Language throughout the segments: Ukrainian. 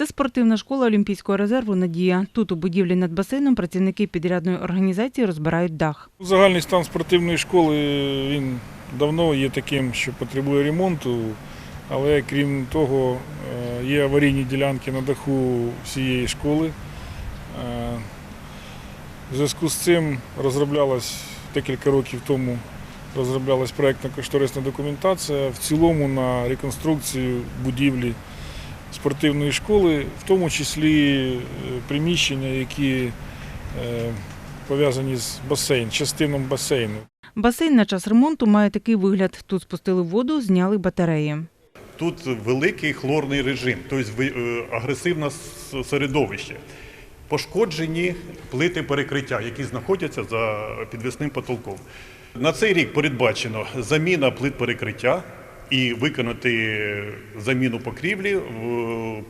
Це спортивна школа Олімпійського резерву Надія. Тут у будівлі над басейном працівники підрядної організації розбирають дах. Загальний стан спортивної школи він давно є таким, що потребує ремонту, але крім того, е, є аварійні ділянки на даху всієї школи. Е, В зв'язку з цим розроблялась декілька років тому розроблялась проєктно-кошторисна документація в цілому на реконструкцію будівлі спортивної школи, в тому числі е, приміщення, які е, пов'язані з басейн, частином басейну. Басейн на час ремонту має такий вигляд. Тут спустили воду, зняли батареї. Тут великий хлорний режим, тобто е, агресивне середовище. Пошкоджені плити перекриття, які знаходяться за підвісним потолком. На цей рік передбачено заміна плит перекриття і виконати заміну покрівлі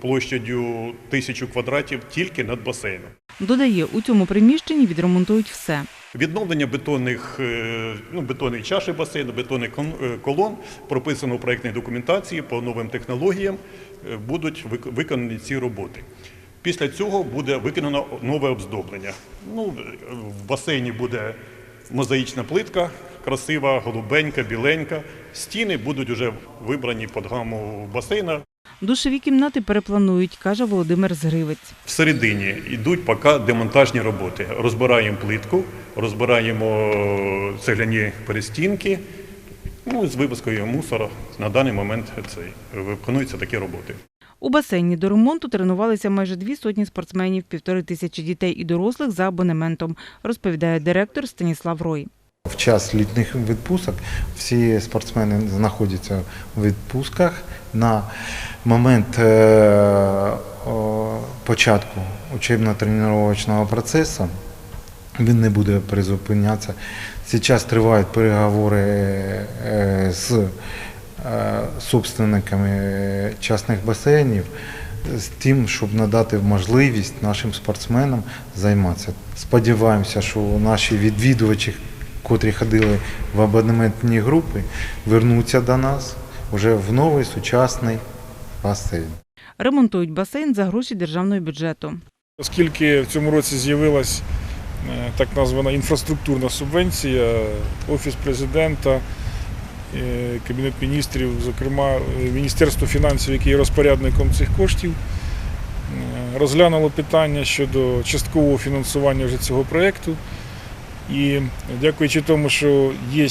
площадю тисячу квадратів тільки над басейном. Додає, у цьому приміщенні відремонтують все. Відновлення бетонних, е, ну, бетонної чаші басейну, бетонних е, колон прописано в проєктній документації по новим технологіям е, будуть виконані ці роботи. Після цього буде виконано нове обздоблення. Ну, е, в басейні буде мозаїчна плитка, красива, голубенька, біленька. Стіни будуть вже вибрані під гаму басейна. Душові кімнати перепланують, каже Володимир Згривець. Всередині йдуть поки демонтажні роботи. Розбираємо плитку, розбираємо цегляні перестінки. Ну, з випускою мусора на даний момент це виконуються такі роботи. У басейні до ремонту тренувалися майже дві сотні спортсменів, півтори тисячі дітей і дорослих за абонементом, розповідає директор Станіслав Рой. В час літніх відпусток всі спортсмени знаходяться в відпустках. На момент е, початку учебно-тренувального процесу він не буде призупинятися. Зараз тривають переговори е, з собственниками частних басейнів з тим, щоб надати можливість нашим спортсменам займатися. Сподіваємося, що наші відвідувачі, котрі ходили в абонементні групи, вернуться до нас вже в новий сучасний басейн. Ремонтують басейн за гроші державного бюджету. Оскільки в цьому році з'явилась е, так названа інфраструктурна субвенція, Офіс президента, е, Кабінет міністрів, зокрема е, Міністерство фінансів, яке є розпорядником цих коштів, е, розглянуло питання щодо часткового фінансування вже цього проєкту. І дякуючи тому, що є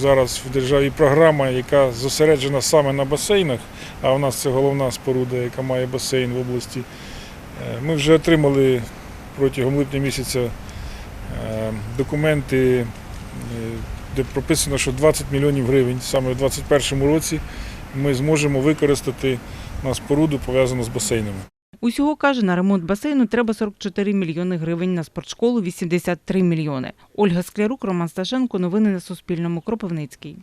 зараз в державі програма, яка зосереджена саме на басейнах, а у нас це головна споруда, яка має басейн в області. Е, Ми вже отримали протягом липня місяця е, документи, е, де прописано, що 20 мільйонів гривень саме в 2021 році ми зможемо використати на споруду пов'язану з басейнами. Усього каже, на ремонт басейну треба 44 мільйони гривень, на спортшколу 83 мільйони. Ольга Склярук, Роман Сташенко. Новини на Суспільному. Кропивницький.